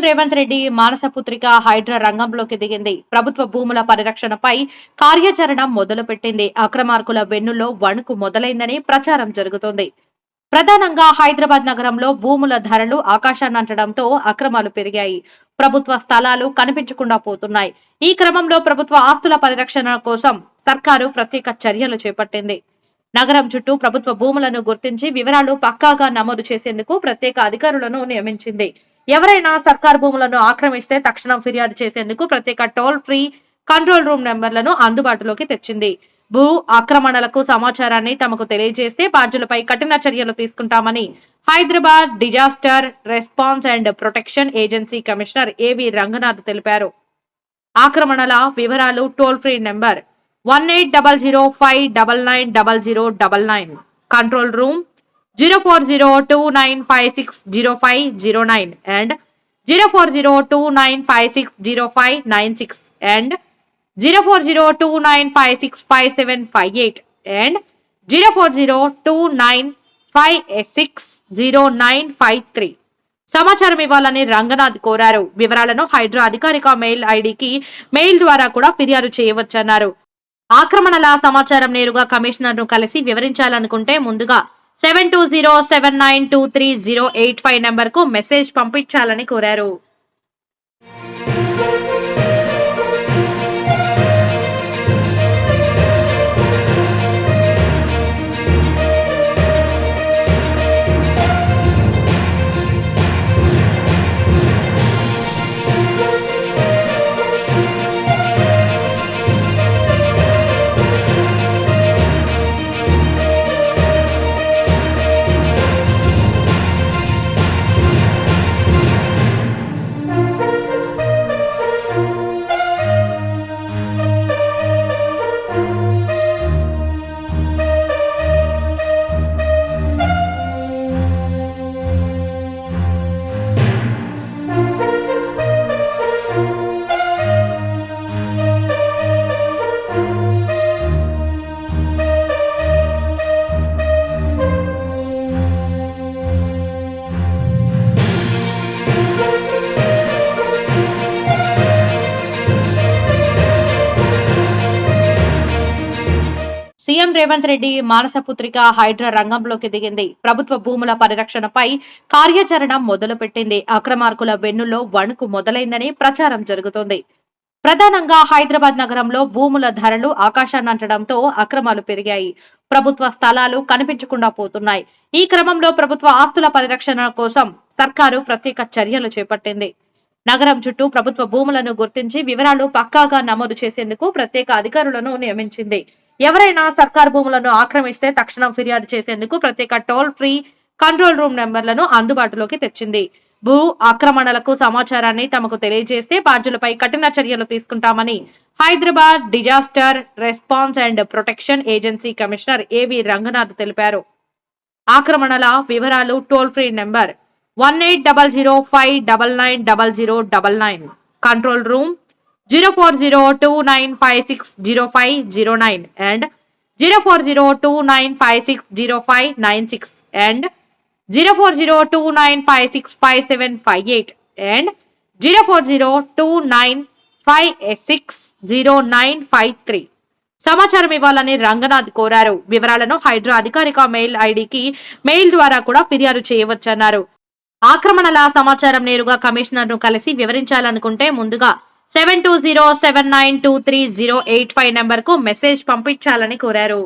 CM Revanth Reddy మానసపుత్రిక హైడ్రా రంగంలోకి దిగింది. ప్రభుత్వ భూముల పరిరక్షణపై కార్యాచరణ మొదలుపెట్టింది. అక్రమార్కుల వెన్నులో వణుకు మొదలైందని ప్రచారం జరుగుతోంది. ప్రధానంగా హైదరాబాద్ నగరంలో భూముల ధరలు ఆకాశాన్నంటడంతో అక్రమాలు పెరిగాయి. ప్రభుత్వ స్థలాలు కనిపించకుండా పోతున్నాయి. ఈ క్రమంలో ప్రభుత్వ ఆస్తుల పరిరక్షణ కోసం సర్కారు ప్రత్యేక చర్యలు చేపట్టింది. నగరం చుట్టూ ప్రభుత్వ భూములను గుర్తించి వివరాలు పక్కాగా నమోదు చేసేందుకు ప్రత్యేక అధికారులను నియమించింది. ఎవరైనా సర్కార్ భూములను ఆక్రమిస్తే తక్షణం ఫిర్యాదు చేసేందుకు ప్రత్యేక టోల్ ఫ్రీ కంట్రోల్ రూమ్ నెంబర్లను అందుబాటులోకి తెచ్చింది. భూ ఆక్రమణలకు సమాచారాన్ని తమకు తెలియజేస్తే బాధ్యులపై కఠిన చర్యలు తీసుకుంటామని Hyderabad disaster response and protection agency commissioner AV Ranganath తెలిపారు. ఆక్రమణల వివరాలు toll free number one eight double zero five double nine double zero double nine. Control room zero four zero two nine five six zero five zero nine and zero four zero two nine five six zero five nine six and zero four zero two nine five six five seven five eight and zero four zero two nine five six zero nine five three సమాచారం ఇవ్వాలని రంగనాథ్ కోరారు. వివరాలను హైడ్రా అధికారిక mail ఐడికి mail ద్వారా కూడా ఫిర్యాదు చేయవచ్చన్నారు. ఆక్రమణల సమాచారం నేరుగా కమిషనర్ను కలిసి వివరించాలనుకుంటే ముందుగా seven two zero seven nine two three zero eight five నెంబర్కు మెసేజ్ పంపించాలని కోరారు. సీఎం రేవంత్ రెడ్డి మానసపుత్రిక హైడ్రా రంగంలోకి దిగింది. ప్రభుత్వ భూముల పరిరక్షణపై కార్యాచరణ మొదలుపెట్టింది. అక్రమార్కుల వెన్నులో వణుకు మొదలైందని ప్రచారం జరుగుతోంది. ప్రధానంగా హైదరాబాద్ నగరంలో భూముల ధరలు ఆకాశాన్నంటడంతో అక్రమాలు పెరిగాయి. ప్రభుత్వ స్థలాలు కనిపించకుండా పోతున్నాయి. ఈ క్రమంలో ప్రభుత్వ ఆస్తుల పరిరక్షణ కోసం సర్కారు ప్రత్యేక చర్యలు చేపట్టింది. నగరం చుట్టూ ప్రభుత్వ భూములను గుర్తించి వివరాలు పక్కాగా నమోదు చేసేందుకు ప్రత్యేక అధికారులను నియమించింది. ఎవరైనా సర్కార్ భూములను ఆక్రమిస్తే తక్షణం ఫిర్యాదు చేసేందుకు ప్రత్యేక టోల్ ఫ్రీ కంట్రోల్ రూమ్ నెంబర్లను అందుబాటులోకి తెచ్చింది. భూ ఆక్రమణలకు సమాచారాన్ని తమకు తెలియజేస్తే బాధ్యులపై కఠిన చర్యలు తీసుకుంటామని Hyderabad disaster response and protection agency commissioner AV Ranganath తెలిపారు. ఆక్రమణల వివరాలు toll free number one eight double zero five double nine double zero double nine. Control room zero four zero two nine five six zero five zero nine and zero four zero two nine five six zero five nine six and zero four zero two nine five six five seven five eight and zero four zero two nine five six zero nine five three సమాచారం ఇవ్వాలని రంగనాథ్ కోరారు. వివరాలను హైడ్రా అధికారిక mail ఐడికి mail ద్వారా కూడా ఫిర్యాదు చేయవచ్చన్నారు. ఆక్రమణల సమాచారం నేరుగా కమిషనర్ను కలిసి వివరించాలనుకుంటే ముందుగా seven two zero seven nine two three zero eight five నెంబర్కు మెసేజ్ పంపించాలని కోరారు.